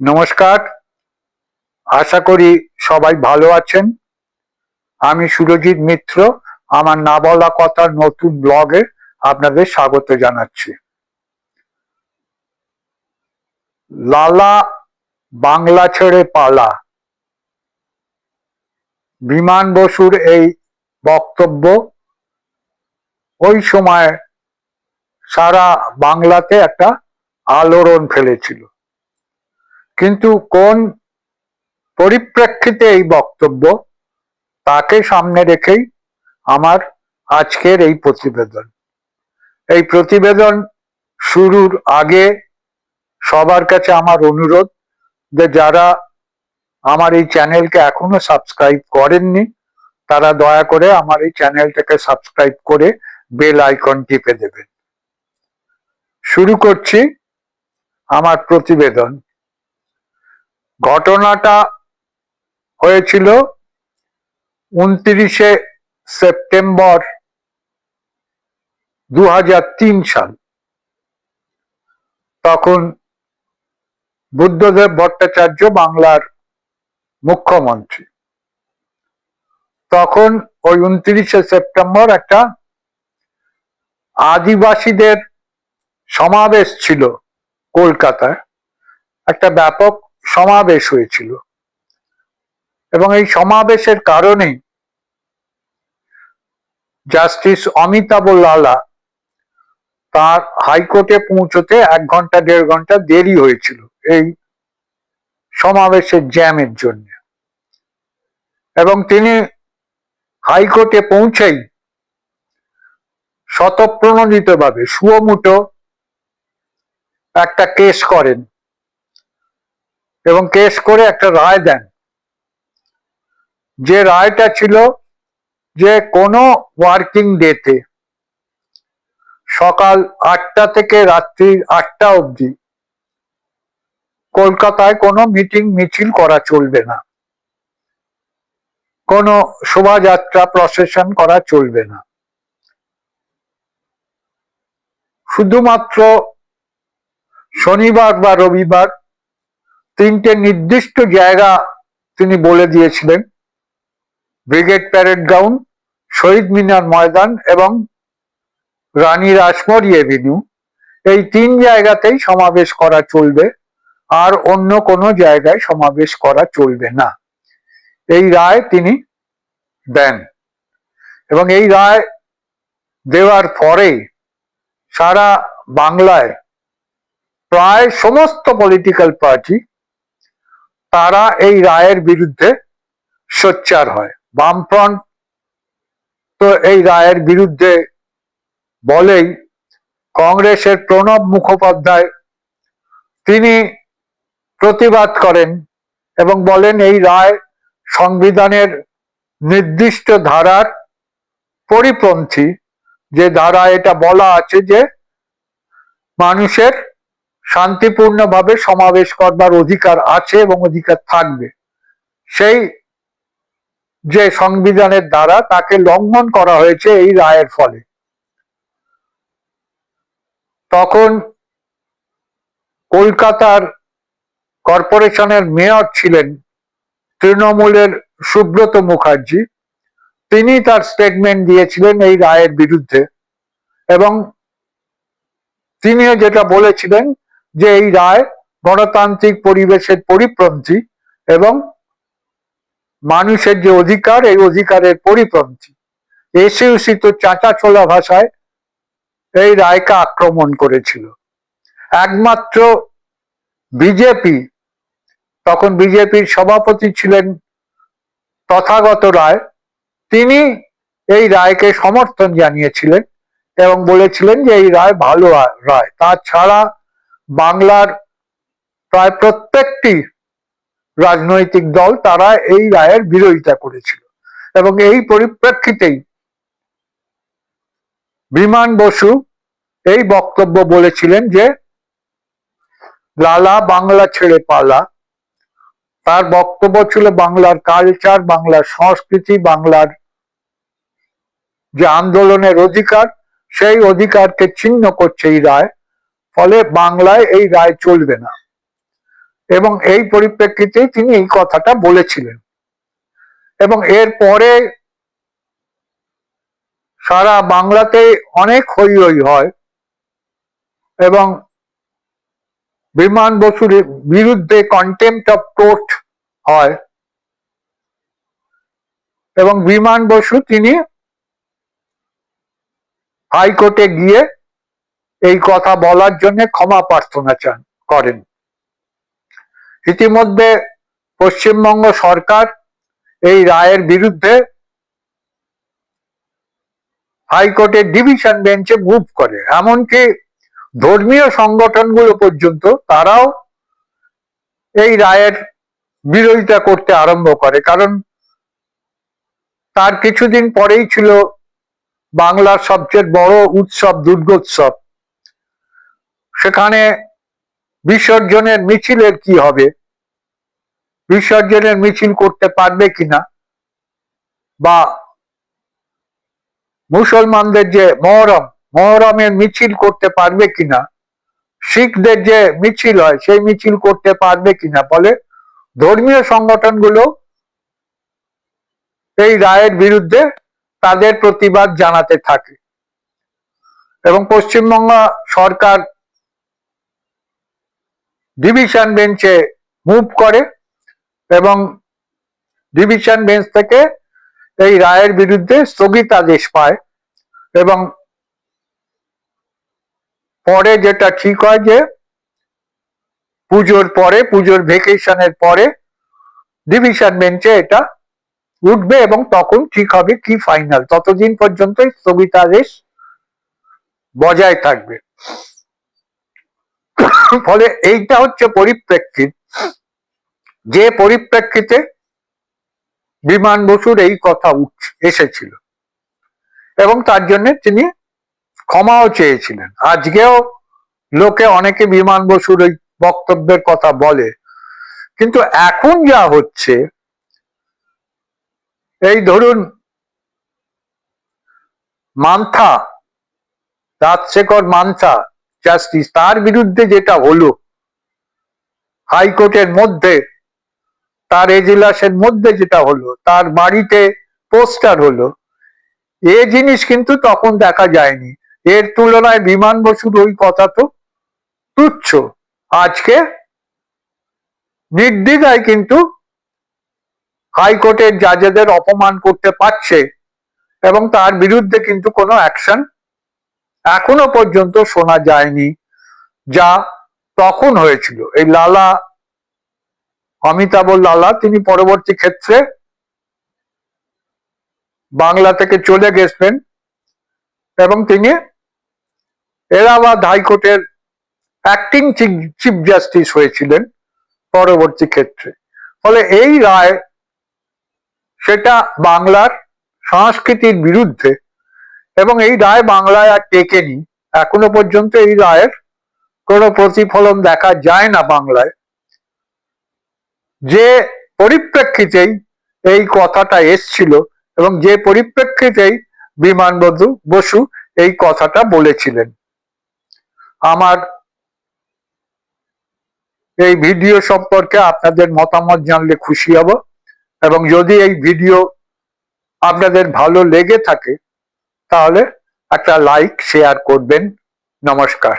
নমস্কার। আশা করি সবাই ভালো আছেন। আমি সুরজিৎ মিত্র, আমার না বলা কথার নতুন ব্লগে আপনাদের স্বাগত জানাচ্ছি। লালা বাংলা ছেড়ে পালা। বিমান বসুর এই বক্তব্য ওই সময় সারা বাংলাতে একটা আলোড়ন ফেলেছিল। কিন্তু কোন পরিপ্রেক্ষিতে এই বক্তব্য, তাকে সামনে রেখেই আমার আজকের এই প্রতিবেদন। এই প্রতিবেদন শুরুর আগে সবার কাছে আমার অনুরোধ যে যারা আমার এই চ্যানেলকে এখনও সাবস্ক্রাইব করেননি, তারা দয়া করে আমার এই চ্যানেলটাকে সাবস্ক্রাইব করে বেল আইকন টিপে দেবেন। শুরু করছি আমার প্রতিবেদন। ঘটনাটা হয়েছিল উনত্রিশে সেপ্টেম্বর দু হাজার তিন সাল। তখন বুদ্ধদেব ভট্টাচার্য বাংলার মুখ্যমন্ত্রী। তখন ওই উনত্রিশে সেপ্টেম্বর একটা আদিবাসীদের সমাবেশ ছিল কলকাতায়। একটা ব্যাপক সমাবেশ হয়েছিল। এবং এই সমাবেশের কারণেই জাস্টিস অমিতাভ লালা তার হাইকোর্টে পৌঁছতে এক ঘণ্টা, দেড় ঘণ্টা দেরি হয়েছিল এই সমাবেশের জ্যামের জন্য। এবং তিনি হাইকোর্টে পৌঁছেই শতপ্রণোদিতভাবে সুয়মুটো একটা কেস করেন। এবং কেস করে একটা রায় দেন। যে রায়টা ছিল যে কোনো ওয়ার্কিং ডেতে সকাল আটটা থেকে রাত্রি আটটা অবধি কলকাতায় কোনো মিটিং মিছিল করা চলবে না। কোনো শোভাযাত্রা প্রসেশন করা চলবে না। শুধুমাত্র শনিবার বা রবিবার তিনটে নির্দিষ্ট জায়গা তিনি বলে দিয়েছিলেন। Brigade Parade Ground, Shahid Minar Maidan এবং রানী রাসমরি এভিনিউ। এই তিন জায়গাতেই সমাবেশ করা চলবে, আর অন্য কোনো জায়গায় সমাবেশ করা চলবে না। এই রায় তিনি দেন এবং এই রায় দেওয়ার পরে সারা বাংলায় প্রায় সমস্ত পলিটিক্যাল পার্টি তারা এই রায়ের বিরুদ্ধে সোচ্চার হয়। বামফ্রন্ট তো এই রায়ের বিরুদ্ধে বলেই কংগ্রেসের প্রণব মুখোপাধ্যায় তিনি প্রতিবাদ করেন এবং বলেন, এই রায় সংবিধানের নির্দিষ্ট ধারার পরিপন্থী। যে ধারা এটা বলা আছে যে মানুষের শান্তিপূর্ণভাবে সমাবেশ করবার অধিকার আছে এবং অধিকার থাকবে। সেই যে সংবিধানের দ্বারা তাকে লঙ্ঘন করা হয়েছে এই রায়ের ফলে। তখন কলকাতার কর্পোরেশনের মেয়র ছিলেন তৃণমূলের সুব্রত মুখার্জি। তিনি তার স্টেটমেন্ট দিয়েছিলেন এই রায়ের বিরুদ্ধে এবং তিনিও যেটা বলেছিলেন যে এই রায় গণতান্ত্রিক পরিবেশের পরিপন্থী এবং মানুষের যে অধিকার, এই অধিকারের পরিপন্থী। এসিউসি তো চাচা ছোলা ভাষায় এই রায়কে আক্রমণ করেছিল। একমাত্র বিজেপি, তখন বিজেপির সভাপতি ছিলেন তথাগত রায়, তিনি এই রায়কে সমর্থন জানিয়েছিলেন এবং বলেছিলেন যে এই রায় ভালো রায়, তাছাড়া বাংলার প্রায় প্রত্যেকটি রাজনৈতিক দল তারা এই রায়ের বিরোধিতা করেছিল। এবং এই পরিপ্রেক্ষিতেই বিমান বসু এই বক্তব্য বলেছিলেন যে, লালা বাংলা ছেড়ে পালা। তার বক্তব্য ছিল বাংলার কালচার বাংলার সংস্কৃতি, বাংলার যে আন্দোলনের অধিকার, সেই অধিকারকে ছিন্ন করছে এই রায়। ফলে বাংলায় এই রায় চলবে না। এবং এই পরিপ্রেক্ষিতে তিনি এই কথাটা বলেছিলেন। এবং এর পরে সারা বাংলাতে অনেক হই হই হয় এবং বিমান বসুর বিরুদ্ধে কন্টেম্পট অফ কোর্ট হয় এবং বিমান বসু তিনি হাইকোর্টে গিয়ে এই কথা বলার জন্য ক্ষমা প্রার্থনা চান, করেন। ইতিমধ্যে পশ্চিমবঙ্গ সরকার এই রায়ের বিরুদ্ধে হাইকোর্টের ডিভিশন বেঞ্চে মুভ করে। এমনকি ধর্মীয় সংগঠনগুলো পর্যন্ত তারাও এই রায়ের বিরোধিতা করতে আরম্ভ করে। কারণ তার কিছুদিন পরেই ছিল বাংলার সবচেয়ে বড় উৎসব, দুর্গোৎসব। সেখানে বিসর্জনের মিছিলের কি হবে? বিসর্জনের মিছিল করতে পারবে কিনা? বা মুসলমানদের যে মহরম, মহরমের মিছিল করতে পারবে কিনা? শিখদের যে মিছিল হয়, সেই মিছিল করতে পারবে কিনা? বলে ধর্মীয় সংগঠনগুলো এই রায়ের বিরুদ্ধে তাদের প্রতিবাদ জানাতে থাকে। এবং পশ্চিমবঙ্গ সরকার ডিভিশন বেঞ্চে মুভ করে এবং ডিভিশন বেঞ্চ থেকে এই রায়ের বিরুদ্ধে স্থগিতাদেশ পায় এবং পরে যেটা ঠিক হয় যে পুজোর পরে, পুজোর ভেকেশনের পরে ডিভিশন বেঞ্চে এটা উঠবে এবং তখন ঠিক হবে কি ফাইনাল ততদিন পর্যন্ত স্থগিতাদেশ বজায় থাকবে। ফলে এইটা হচ্ছে পরিপ্রেক্ষিত। যে পরিপ্রেক্ষিতে বিমান বসুর এই কথা উঠ, এসেছিল। এবং তার জন্য তিনি ক্ষমাও চেয়েছিলেন। আজকেও লোকে অনেকে বিমান বসুর ওই বক্তব্যের কথা বলে। কিন্তু এখন যা হচ্ছে, এই ধরুন মান্থা, রাজশেখর মান্থা জাস্টিস তার বিরুদ্ধে যেটা হলো হাইকোর্টের মধ্যে, তার এজলাসের মধ্যে যেটা হলো, তার বাড়িতে পোস্টার হলো, এ জিনিস কিন্তু তখন দেখা যায়নি। এর তুলনায় বিমান বসুর ওই কথা তো তুচ্ছ। আজকে নির্দ্বিধায় কিন্তু হাইকোর্টের জাজেদের অপমান করতে পারছে এবং তার বিরুদ্ধে কিন্তু কোনো অ্যাকশন এখনও পর্যন্ত শোনা যায়নি যা তখন হয়েছিল। এই লালা, অমিতাভ লালা, তিনি পরবর্তী ক্ষেত্রে বাংলা থেকে চলে গেছিলেন এবং তিনি এলাহাবাদ হাইকোর্টের অ্যাক্টিং চিফ জাস্টিস হয়েছিলেন পরবর্তী ক্ষেত্রে। ফলে এই রায়, সেটা বাংলার সংস্কৃতির বিরুদ্ধে এবং এই রায় বাংলায় আর টেকেনি। এখনও পর্যন্ত এই রায়ের কোনো প্রতিফলন দেখা যায় না বাংলায়। যে পরিপ্রেক্ষিতেই এই কথাটা এসছিল এবং যে পরিপ্রেক্ষিতেই বিমান বধু বসু এই কথাটা বলেছিলেন। আমার এই ভিডিও সম্পর্কে আপনাদের মতামত জানলে খুশি হব এবং যদি এই ভিডিও আপনাদের ভালো লেগে থাকে তাহলে একটা লাইক শেয়ার করবেন। নমস্কার।